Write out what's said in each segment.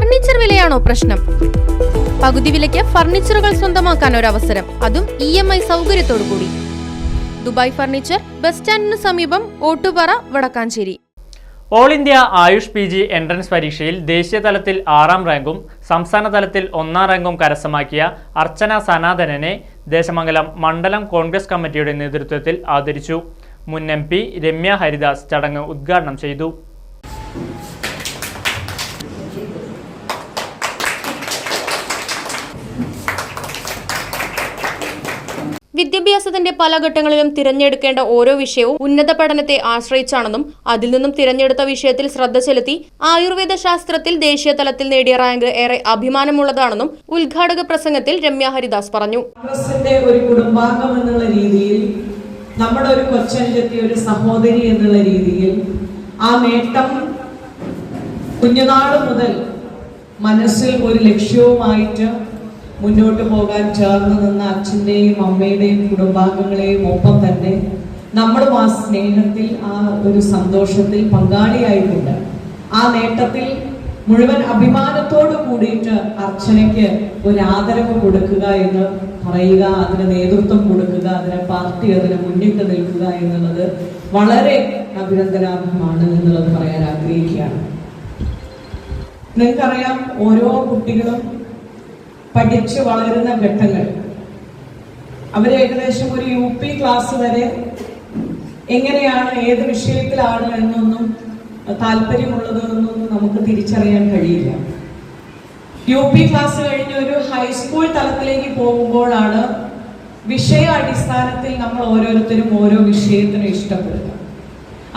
Furniture വിലയാണോ പ്രശ്നം? പകുതി വിലയ്ക്ക് ഫർണിച്ചറുകൾ സ്വന്തമാക്കാൻ ഒരു അവസരം അതും ഇ എം ഐ സൗകര്യത്തോടു കൂടി ദുബായ് ഫർണിച്ചർ ബസ് സ്റ്റാൻഡിന് സമീപം Ottupara Vadakkancherry. All India AYUSH P G entrance പരീക്ഷയിൽ ദേശീയ തലത്തിൽ ആറാം റാങ്കും സംസ്ഥാന തലത്തിൽ ഒന്നാം റാങ്കും കരസ്ഥമാക്കിയ അർച്ചന സനാതനനെ ദേശമംഗലം മണ്ഡലം കോൺഗ്രസ് കമ്മിറ്റിയുടെ നേതൃത്വത്തിൽ ആദരിച്ചു. മുൻ എം പി രമ്യ ഹരിദാസ് ചടങ്ങ് ഉദ്ഘാടനം ചെയ്തു. വിദ്യാഭ്യാസത്തിന്റെ പല ഘട്ടങ്ങളിലും തിരഞ്ഞെടുക്കേണ്ട ഓരോ വിഷയവും ഉന്നത പഠനത്തെ ആശ്രയിച്ചാണെന്നും അതിൽ നിന്നും തിരഞ്ഞെടുത്ത വിഷയത്തിൽ ശ്രദ്ധ ചെലുത്തി ആയുർവേദ ശാസ്ത്രത്തിൽ ദേശീയ തലത്തിൽ നേടിയ റാങ്ക് ഏറെ അഭിമാനമുള്ളതാണെന്നും ഉദ്ഘാടക പ്രസംഗത്തിൽ രമ്യ ഹരിദാസ് പറഞ്ഞു. ഒരു കുടുംബാംഗം എന്നുള്ള രീതിയിൽ നമ്മുടെ ഒരു കൊച്ചനുജത്തി ഒരു സഹോദരി എന്നുള്ള രീതിയിൽ ആ നേട്ടം കുഞ്ഞുനാൾ മുതൽ മനസ്സിൽ ഒരു ലക്ഷ്യവുമായിട്ട് മുന്നോട്ട് പോകാൻ ചേർന്ന് നിന്ന അച്ഛന്റെയും അമ്മയുടെയും കുടുംബാംഗങ്ങളെയും ഒപ്പം തന്നെ നമ്മളും ആ സ്നേഹത്തിൽ ആ ഒരു സന്തോഷത്തിൽ പങ്കാളിയായിട്ടുണ്ട്. ആ നേട്ടത്തിൽ മുഴുവൻ അഭിമാനത്തോട് കൂടിയിട്ട് അർച്ചനയ്ക്ക് ഒരു ആദരവ് കൊടുക്കുക എന്ന് പറയുക അതിന് നേതൃത്വം കൊടുക്കുക അതിന് പാർട്ടി അതിന് മുന്നിട്ട് നിൽക്കുക എന്നുള്ളത് വളരെ അഭിനന്ദനാർഹമാണ് എന്നുള്ളത് പറയാൻ ആഗ്രഹിക്കുകയാണ്. നിങ്ങൾക്കറിയാം ഓരോ കുട്ടികളും പഠിച്ച് വളരുന്ന ഘട്ടങ്ങൾ. അവർ ഏകദേശം ഒരു യു പി ക്ലാസ് വരെ എങ്ങനെയാണ് ഏത് വിഷയത്തിലാണ് എന്നൊന്നും താല്പര്യമുള്ളത് എന്നൊന്നും നമുക്ക് തിരിച്ചറിയാൻ കഴിയില്ല. യു പി ക്ലാസ് കഴിഞ്ഞ് ഒരു ഹൈസ്കൂൾ തലത്തിലേക്ക് പോകുമ്പോഴാണ് വിഷയ അടിസ്ഥാനത്തിൽ നമ്മൾ ഓരോരുത്തരും ഓരോ വിഷയത്തിനും ഇഷ്ടപ്പെടുക.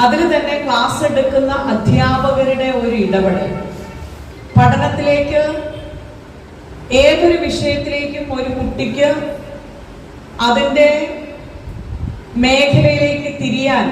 അതിൽ തന്നെ ക്ലാസ് എടുക്കുന്ന അധ്യാപകരുടെ ഒരു ഇടപെടൽ. പഠനത്തിലേക്ക് ഏതൊരു വിഷയത്തിലേക്കും ഒരു കുട്ടിക്ക് അതിന്റെ മേഖലയിലേക്ക് തിരിയാൻ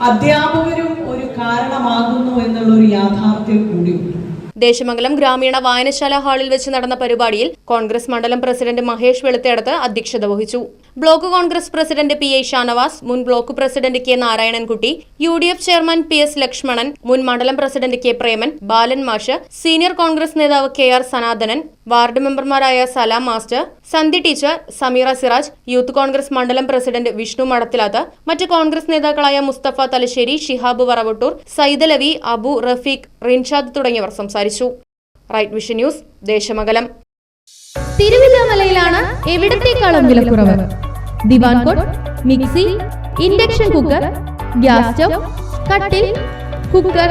അധ്യാപകരും ഒരു കാരണമാകുന്നു എന്നുള്ള ഒരു യാഥാർത്ഥ്യം കൂടിയുണ്ട് ദേശമംഗലം ഗ്രാമീണ വായനശാല ഹാളിൽ വെച്ച് നടന്ന പരിപാടിയിൽ കോൺഗ്രസ് മണ്ഡലം പ്രസിഡന്റ് മഹേഷ് വെളുത്തേടത്ത് അധ്യക്ഷത വഹിച്ചു. Block Congress president P I Shanavas മുൻ block president K Narayanankutty U D F chairman P S Lakshmanan മുൻ മണ്ഡലം പ്രസിഡന്റ് കെ പ്രേമൻ ബാലൻ മാഷ് സീനിയർ കോൺഗ്രസ് നേതാവ് കെ ആർ സനാതനൻ വാർഡ് മെമ്പർമാരായ Salam master Sandhi teacher Sameera Siraj youth Congress മണ്ഡലം president Vishnu Madathilath മറ്റ് കോൺഗ്രസ് നേതാക്കളായ മുസ്തഫ തലശ്ശേരി ഷിഹാബ് വറവട്ടൂർ സൈദലവി അബു റഫീഖ് റിൻഷാദ് തുടങ്ങിയവർ സംസാരിച്ചു. Right vision news Desamangalam. തിരുവല്ലാമലയിലാണ് എവിടത്തേക്കാളും വിലക്കുറവ്. ദിവാൻ mixie induction cooker gas stove കട്ടിൽ കുക്കർ.